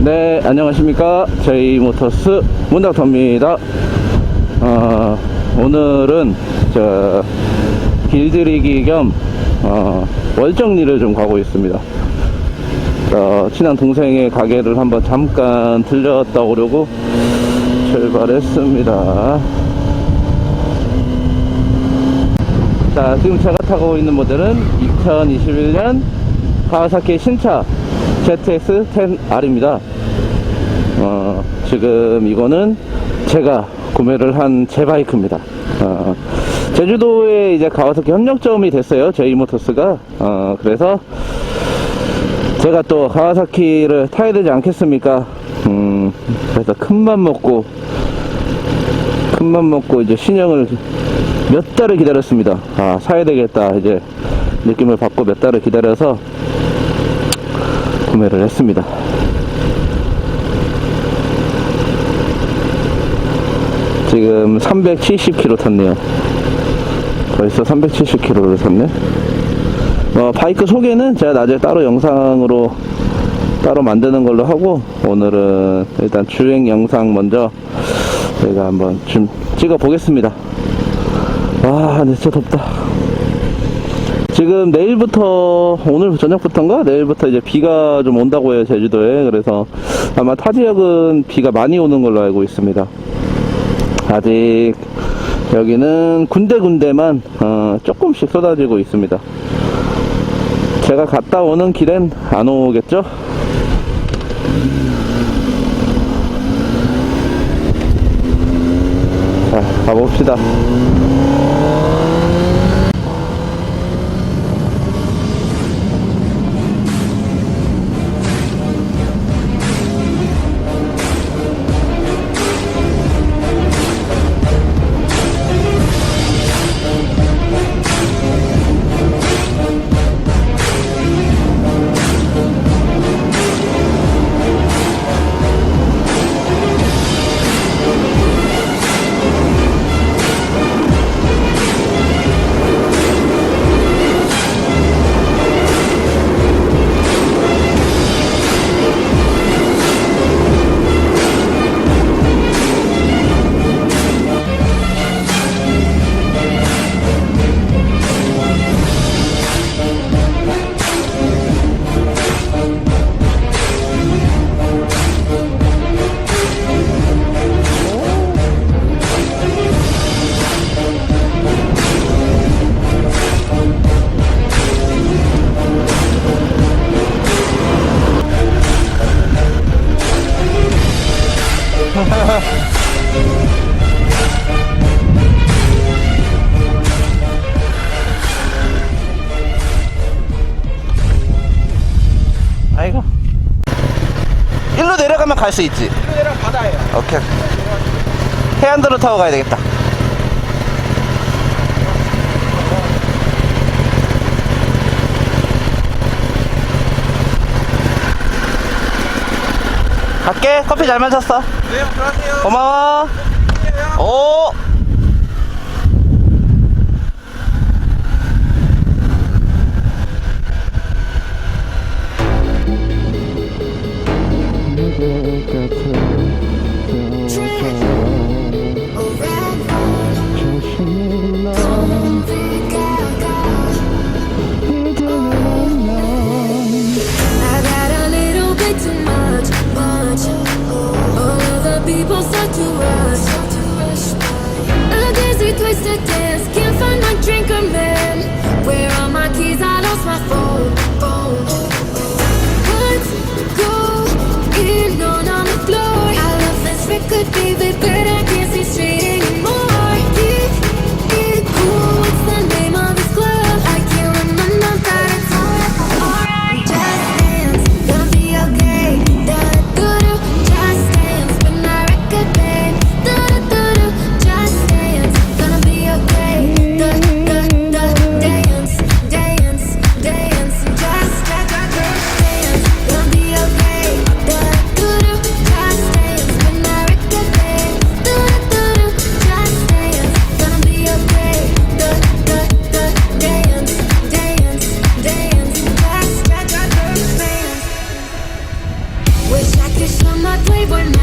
네, 안녕하십니까. 제이모터스 문닥터입니다. 어, 오늘은 저 길들이기 겸 어, 월정리를 좀 가고 있습니다. 어, 친한 동생의 가게를 한번 잠깐 들렸다 오려고 출발했습니다. 자, 지금 제가 타고 있는 모델은 2021년 카와사키 신차 ZS-10R입니다. 어, 지금 이거는 제가 구매를 한 제 바이크입니다. 어, 제주도에 이제 가와사키 협력점이 됐어요. 제이모터스가. 어, 그래서 제가 또 가와사키를 타야 되지 않겠습니까? 음, 그래서 큰맘 먹고, 큰맘 먹고 이제 신형을 몇 달을 기다렸습니다. 아, 사야 되겠다. 이제 느낌을 받고 몇 달을 기다려서 구매를 했습니다. 지금 370km 탔네요. 벌써 370km를 탔네. 어, 바이크 소개는 제가 나중에 따로 영상으로 따로 만드는 걸로 하고 오늘은 일단 주행 영상 먼저 제가 한번 좀 찍어 보겠습니다. 와, 진짜 덥다. 지금 내일부터 오늘 저녁부터인가 내일부터 이제 비가 좀 온다고 해요 제주도에 그래서 아마 타 지역은 비가 많이 오는 걸로 알고 있습니다. 아직 여기는 군데군데만 어, 조금씩 쏟아지고 있습니다. 제가 갔다 오는 길엔 안 오겠죠? 자, 가봅시다. 아이고. 일로 내려가면 갈 수 있지. 내랑 바다예요. 오케이. 해안도로 타고 가야 되겠다. 갈게. 커피 잘 마셨어. 네, 형 들어가세요. 고마워. 오. not to us. Other days twisted dance, can't find my drink or man. Where are my keys? I lost my phone. vuelvo